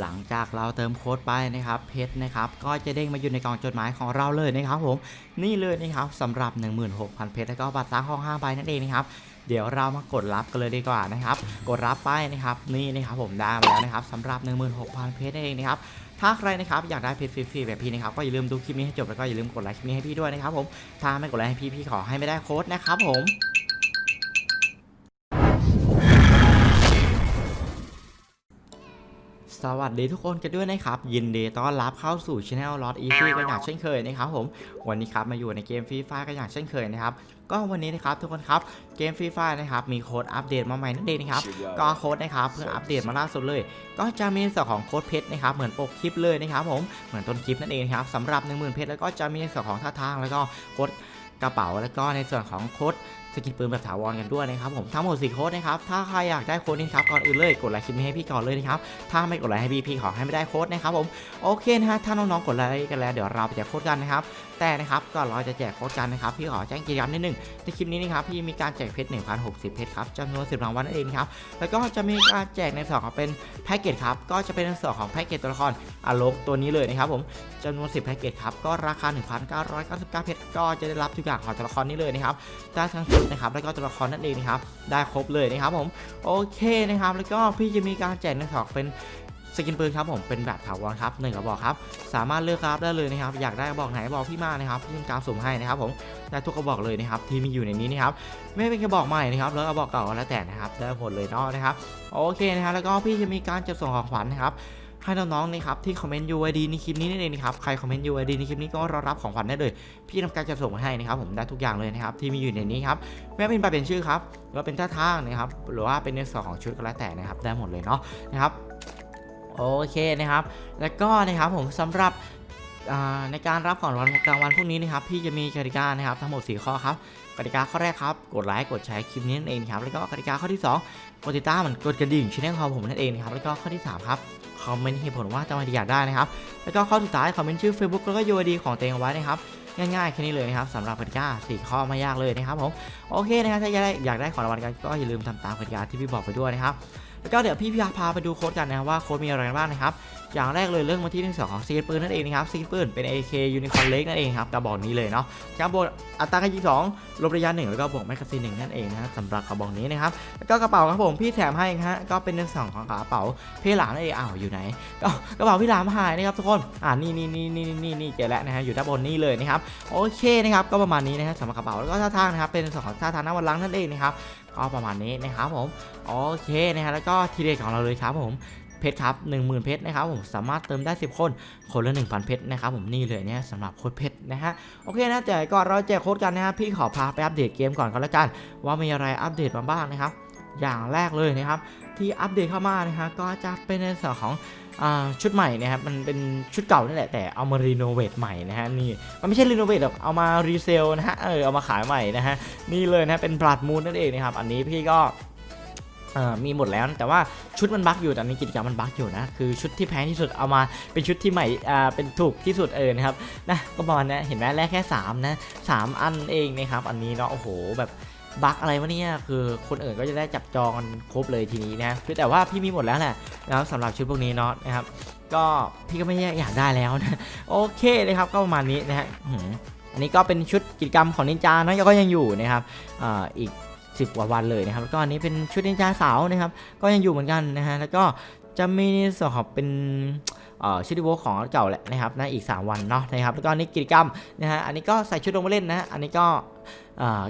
หลังจากเราเติมโค้ดไปนะครับเพชรนะครับก็จะเด้งมาอยู่ในกล่องจดหมายของเราเลยนะครับผมนี่เลยนะครับสำหรับ 16,000 เพชรแล้วก็บัตรสร้างห้อง5ใบนั่นเองนะครับเดี๋ยวเรามากดรับกันเลยดีกว่านะครับ กดรับไปนะครับนี่นะครับผมได้มาแล้วนะครับสำหรับ 16,000 เพชรนั่นเองนะครับถ้าใครนะครับอยากได้เพชรฟรีๆแบบพี่นะครับก็อย่าลืมดูคลิปนี้ให้จบแล้วก็อย่าลืมกดไลค์คลิปนี้ให้พี่ด้วยนะครับผมถ้าไม่กดไลค์ให้พี่พี่ขอให้ไม่ได้โค้ดนะครับผม สวัสดีทุกคนกันด้วยนะครับ ยินดีต้อนรับเข้าสู่ช anel Lot Easy กันอย่างเช่นเคยนะครับผมวันนี้ครับมาอยู่ในเกมฟรีไฟกันอย่างเช่นเคยนะครับก็วันนี้นะครับทุกคนครับเกมฟรีไฟนะครับมีโค้ดอัปเดตมาใหม่นั่นเองนะครับก็โค้ดนะครับเพิ่งอัปเดตมาล่าสุดเลย ก็จะมีในส่วนของโค้ดเพชรนะครับเหมือนปกคลิปเลยนะครับผมเหมือนต้นคลิปนั่นเองครับสำหรับ 10,000เพชรแล้วก็จะมีในส่วนของท่าทางแล้วก็โค้ดกระเป๋าแล้วก็ในส่วนของโค้ด สกินปืนแบบถาวรกันด้วยนะครับผมทั้งหมด4โค้ดนะครับถ้าใครอยากได้โค้ดนี้ครับก่อนอื่นเลยกดไลค์คลิปนี้ให้พี่ก่อนเลยนะครับถ้าไม่กดไลค์ให้พี่พี่ขอให้ไม่ได้โค้ดนะครับผมโอเคนะฮะถ้าน้องๆกดไลค์กันแล้วเดี๋ยวเราไปแจกโค้ดกันนะครับแต่นะครับก่อนเราจะแจกโค้ดกันนะครับพี่ขอแจ้งกิจกรรมนิดนึงในคลิปนี้นะครับพี่มีการแจกเพชร1,060เพชรครับจำนวน10รางวัลนั่นเองครับแล้วก็จะมีการแจกในส่วนของเป็นแพ็กเกจครับก็จะเป็นในส่วนของแพ็กเกจตัวละครอารมตัวนี้เลยนะครับผมจำนวน 10แพ็กเกจครับก็ราคา 1,999เพชรก็จะได้รับทุกอย่างของตัวละครนี้เลยนะครับได้ทั้งชุดนะครับแล้วก็ตัวละครนั่นเองนะครับได้ครบเลยนะครับผมโอเคนะครับแล้วก็พี่จะมีการแจกในส่วนของเป็นสกินปืนครับผมเป็นแบบถาวรครับหนึ่งกระบอกครับสามารถเลือกครับได้เลยนะครับอยากได้กระบอกไหนบอกพี่มานะครับพี่จะการสุ่มให้นะครับผมได้ทุกกระบอกเลยนะครับที่มีอยู่ในนี้นะครับไม่เป็นกระบอกใหม่นะครับแล้วกระบอกเก่าแล้วแต่นะครับได้หมดเลยเนาะนะครับโอเคนะครับแล้วก็พี่จะมีการจัดส่งของขวัญนะครับ ให้น้องๆนะครับที่คอมเมนต์ UID ในคลิปนี้นั่นเองนะครับใครคอมเมนต์ UID ในคลิปนี้ก็รอรับของขวัญได้เลย พี่ทำการจะส่งมาให้นะครับผมได้ทุกอย่างเลยนะครับที่มีอยู่ในนี้ครับไม่ว่าเป็นใบเป็นชื่อครับหรือว่าเป็นท่าทางนะครับหรือว่าเป็นในส่วนของชุดก็แล้วแต่นะครับได้หมดเลยเนาะนะครับโอเคนะครับ แล้วก็นะครับผมสำหรับในการรับของรางวัลกลางวันพวกนี้นะครับพี่จะมีกติกานะครับทั้งหมด 4 ข้อครับ กติกาข้อแรกครับ กดไลค์กดแชร์คลิปนี้นั่นเองครับ แล้วก็กติกาข้อที่สองกดติดตามกดกระดิ่งช่องของผมนั่นเองครับ แล้วก็ข้อที่สามครับ คอมเมนต์เหตุผลว่าจะมาอยากได้นะครับ แล้วก็ข้อสุดท้ายคอมเมนต์ชื่อ Facebook แล้วก็ยูดีของตัวเองเอาไว้นะครับง่ายๆแค่นี้เลยนะครับสำหรับกติกาสี่ข้อไม่ยากเลยนะครับผมโอเคนะครับถ้าอยากได้อยากได้ของรางวัลกันก็อย่าลืมทำตามกติกาที่พี่บอกไปด้วยนะครับ แล้วก็เดี๋ยวพี่พาพาไปดูโค้ดกันนะครับว่าโค้ดมีอะไรกันบ้างนะครับ อย่างแรกเลยเรื่องมาที่ที่สองของซีนปืนนั่นเองนะครับซีนปืนเป็น AK Unicorn Lake นั่นเองครับกระบอกนี้เลยเนาะกระบอกอัตราการยิงสองลบระยะหนึ่งแล้วก็บวกแมกกาซีนหนึ่งนั่นเองนะสำหรับกระบอกนี้นะครับแล้วก็กระเป๋าครับผมพี่แถมให้ฮะก็เป็นในส่วนของกระเป๋าพี่หลามนั่นเองอ้าวอยู่ไหนก็กระเป๋าพี่หลามหายนะครับทุกคนอ่านี่นี่นี่นี่นี่นี่เจอแล้วนะฮะอยู่ด้านบนนี่เลยนะครับโอเคนะครับก็ประมาณนี้นะฮะสำหรับกระเป๋าแล้วก็ท่าทางนะครับเป็นสองท่าทางหน้าวันล้างนั่นเองนะครับ ก็ประมาณนี้นะครับผมโอเคนะฮะแล้วก็ทีเด็ดของเราเลยครับผมเพชรครับ10,000เพชรนะครับผมสามารถเติมได้ 10 คน คนละ 1,000 เพชรนะครับผมนี่เลยเนี่ยสำหรับโค้ดเพชรนะฮะโอเคนะแต่ก่อนเราแจกโค้ดกันนะฮะพี่ขอพาไปอัปเดตเกมก่อนก็แล้วกัน ว่ามีอะไรอัปเดตมาบ้างนะครับ อย่างแรกเลยนะครับ ที่อัปเดตเข้ามานะฮะก็จะเป็นในส่วนของ ชุดใหม่นะครับมันเป็นชุดเก่านั่นแหละแต่เอามารีโนเวทใหม่นะฮะนี่มันไม่ใช่รีโนเวทหรอกเอามารีเซลนะฮะเออเอามาขายใหม่นะฮะนี่เลยนะเป็นบลัดมูนนั่นเองนะครับอันนี้พี่ก็มีหมดแล้วแต่ว่าชุดมันบั๊กอยู่แตอนนี้กิจกรรมมันบั๊กอยู่นะคือชุดที่แพงที่สุดเอามาเป็นชุดที่ใหม่อ่าเป็นถูกที่สุดเออนะครับนะก็ประมาณนี้เห็นไหมแรกแค่สามนะสามอันเองนะครับอันนี้เนาะโอ้โหแบบ บั๊กอะไรวะเนี่ยคือคนอื่นก็จะได้จับจองกันครบเลยทีนี้นะคือแต่ว่าพี่มีหมดแล้วแหละนะครับสำหรับชุดพวกนี้เนาะนะครับ ก็พี่ก็ไม่อยากได้แล้วนะโอเคนะครับก็ประมาณนี้นะฮะอันนี้ก็เป็นชุดกิจกรรมของนินจานะก็ยังอยู่นะครับอ,อีก10กว่าวันเลยนะครับแล้วก็อันนี้เป็นชุดนินจาสาวนะครับ ก็ยังอยู่เหมือนกันนะฮะแล้วก็จะมีส่วนของเป็น ชุดดีโวของเก่าแหละนะครับนะอีก 3 วันเนาะนะครับแล้วก็นนี้กิจกรรมนะฮะอันนี้ก็ใส่ชุดลงมาเล่นนะอันนี้ก็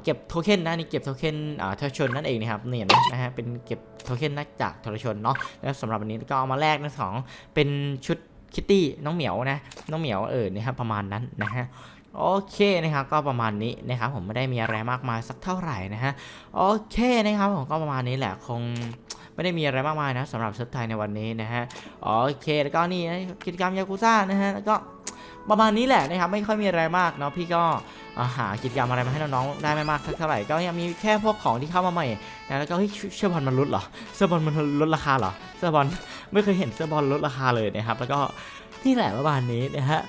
เก็บโทเค็นนะนี่เก็บโทเค็นอ่าทรชนนั่นเองนะครับเนี่ยนะฮะเป็นเก็บโทเค็นนะจากทรชนเนาะแล้วสำหรับวันนี้ก็เอามาแลกนะสองเป็นชุดคิตตี้น้องเหมียวนะน้องเหมียวเออนะครับประมาณนั้นนะฮะโอเคนะครับก็ประมาณนี้นะครับผมไม่ได้มีอะไรมากมายสักเท่าไหร่นะฮะโอเคนะครับผมก็ประมาณนี้แหละคง ไม่ได้มีอะไรมากมายนะสำหรับเซิร์ฟไทยในวันนี้นะฮะโอเคแล้วก็นี่นะกิจกรรมยากุซ่านะฮะแล้วก็ประมาณนี้แหละนะครับไม่ค่อยมีอะไรมากเนาะพี่ก็าหากิจกรรมอะไรมาให้น้องๆได้ไม่มากสักเท่าไหร่ก็ยังมีแค่พวกของที่เข้ามาใหม่นะแล้วก็เฮ้ยเสื้อบอลมันลดเหรอเสื้อบอลมันลดราคาเหรอเสื้อบอลไม่เคยเห็นเสื้อบอลลดราคาเลยนะครับแล้วก็นี่แหละประมาณนี้นะฮะ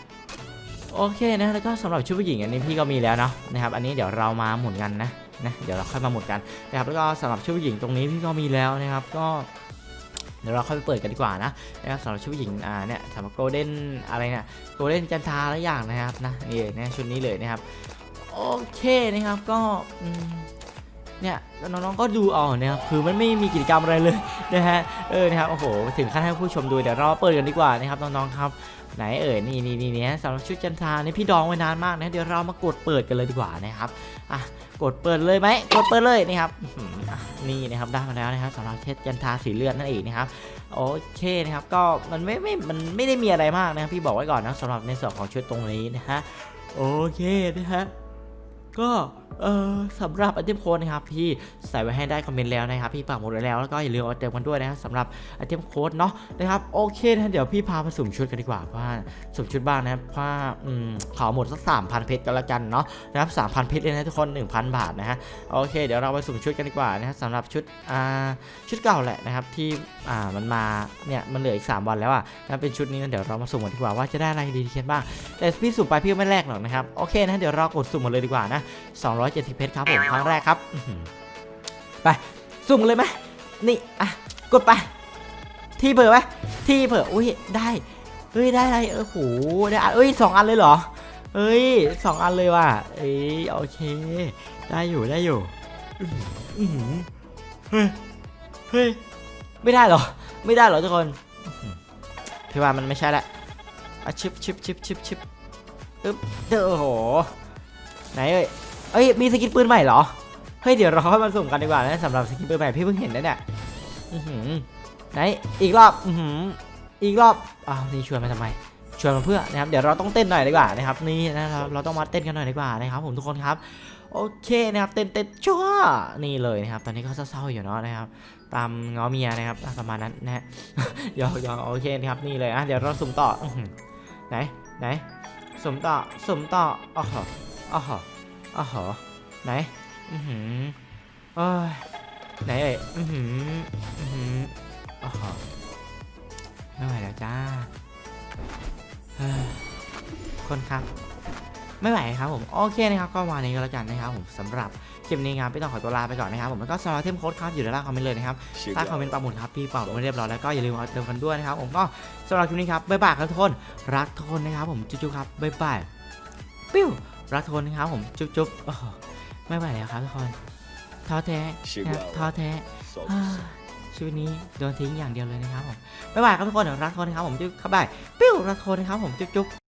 โอเคนะแล้วก็สำหรับชุดผู้หญิงอันนี้พี่ก็มีแล้วเนาะนะครับอันนี้เดี๋ยวเรามาหมุนกันนะ นะเดี๋ยวเราค่อยมาหมดกันนะครับแล้วก็สำหรับชุดผู้หญิงตรงนี้พี่ก็มีแล้วนะครับก็เดี๋ยวเราเข้าไปเปิดกันดีกว่านะนะครับสำหรับชุดผู้หญิงอ่าเนี่ยสำหรับโกลเด้นอะไรเนี่ยโกลเด้นจันทาหลายอย่างนะครับนะนี่นะชุดนี้เลยนะครับโอเคนะครับก็อืม เนี่ยน้องๆก็ดูเอานะครับคือมันไม่มีกิจกรรมอะไรเลยนะฮะเออนะครับโอ้โหถึงขั้นให้ผู้ชมดูเดี๋ยวเราเปิดกันดีกว่านะครับน้องๆครับไหนเอ่ยนี่นี่นี่เนี่ยสำหรับชุดจันทรานี่พี่ดองไว้นานมากนะเดี๋ยวเรามากดเปิดกันเลยดีกว่านะครับอะกดเปิดเลยไหมกดเปิดเลยนะครับนี่นะครับได้มาแล้วนะครับสำหรับเทศจันทราสีเลือดนั่นเองนะครับโอเคนะครับก็มันไม่ไม่มันไม่ได้มีอะไรมากนะครับพี่บอกไว้ก่อนนะสำหรับในส่วนของชุดตรงนี้นะฮะโอเคนะฮะ ก็เออสำหรับไอเทมโค้ดนะครับพี่ใส่ไว้ให้ได้คอมเมนต์แล้วนะครับพี่ปักหมดไว้แล้วแล้วก็อย่าลืมเอาเติมกันด้วยนะครับสำหรับไอเทมโค้ดเนาะนะครับโอเคนะเดี๋ยวพี่พาไปสุ่มชุดกันดีกว่าว่าสุ่มชุดบ้างนะครับว่าอืมขอหมดสักสามพันเพชรก็แล้วกันเนาะนะครับสามพันเพชรเลยนะทุกคนหนึ่งพันบาทนะฮะโอเค เดี๋ยวเราไปสุ่มชุดกันดีกว่านะครับสำหรับชุดอ่าชุดเก่าแหละนะครับที่อ่ามันมาเนี่ยมันเหลืออีก3วันแล้วอะนะเป็นชุดนี้นะเดี๋ยวเรามาสุ่มกันดีกว่าว่าจะได้อะไรดีๆกันบ้างแต่พี่สุ่มไปพี่ไม่แลกหรอกนะครับโอเคนะเดี๋ยวเรากดสุ่มหมดเลยดีกว่านะ270 เพชรครับผมครั้งแรกครับไปสุ่มเลยไหมนี่อะกดไป ที่เผื่อไหมที่เผื่ออุ้ยได้เฮ้ยได้อะไรเออโหได้อันเอ้ยสองอันเลยเหรอเอ้ยสองอันเลยว่ะเอ้ยโอเค ได้อยู่ได้อยู่อื้อหืออื้อหือเฮ้ยเฮ้ยไม่ได้เหรอ ไม่ได้เหรอทุกคนพี่ว่ามันไม่ใช่ละอะชิปชิปชิปชิปชิปอึ๊บเด้อโห ไหนเอ้ยเอ้ยมีสกินปืนใหม่เหรอเฮ้ยเดี๋ยวเราค่อยมาสุ่มกันดีกว่านะสำหรับสกินปืนใหม่พี่เพิ่งเห็นนะเนี่ยอือหือไหนอีกรอบอือหืออีกรอบอ้าวนี่ชวนมาทำไมชวนมาเพื่อนะครับเดี๋ยวเราต้องเต้นหน่อยดีกว่านะครับนี่นะครับเราต้องมาเต้นกันหน่อยดีกว่านะครับผมทุกคนครับโอเคนะครับเต้นเต้นชั่วนี่เลยนะครับ ตอนนี้ก็เศร้าๆอยู่เนาะนะครับ ตามง้อเมียนะครับประมาณนั้นนะฮะยอกหยอโอเคนะครับนี่เลยอะเดี๋ยวเราสุ่มต่ออื้อหือไหนไหนสุ่มต่อสุ่มต่ออ๋อ หออ๋อหออ๋อหอไหน อือหือโอ้ยไหนเอ่ยอือหืออือหืออ๋อหอไม่ไหวแล้วจ้าเฮ้ยคนครับ ไม่ไหวครับผม โอเคนะครับ ก็วันนี้ก็แล้วกันนะครับผมสำหรับคลิปนี้ครับพี่ต้องขอตัวลาไปก่อนนะครับผมแล้วก็สำหรับเทมโค้ดครับอยู่ด้านล่างคอมเมนต์เลยนะครับใต้คอมเมนต์ปักหมุดครับพี่เป่าไม่เรียบร้อยแล้วก็อย่าลืมเอาเติมกันด้วยนะครับผมก็สำหรับคลิปนี้ครับบ๊ายบายครับทุกคนรักทุกคนนะครับผมจุ๊บๆครับบ๊ายบายปิ้ว รักทุกคนนะครับผมจุ๊บๆโอ้โหไม่ไหวแล้วครับทุกคนท้อแท้นะครับท้อแท้อ่าชีวิตนี้โดนทิ้งอย่างเดียวเลยนะครับผมบ๊ายบายครับทุกคนรักทุกคนนะครับผมจุ๊บครับบายปิ้วรักทุกคนนะครับผมจุ๊บๆ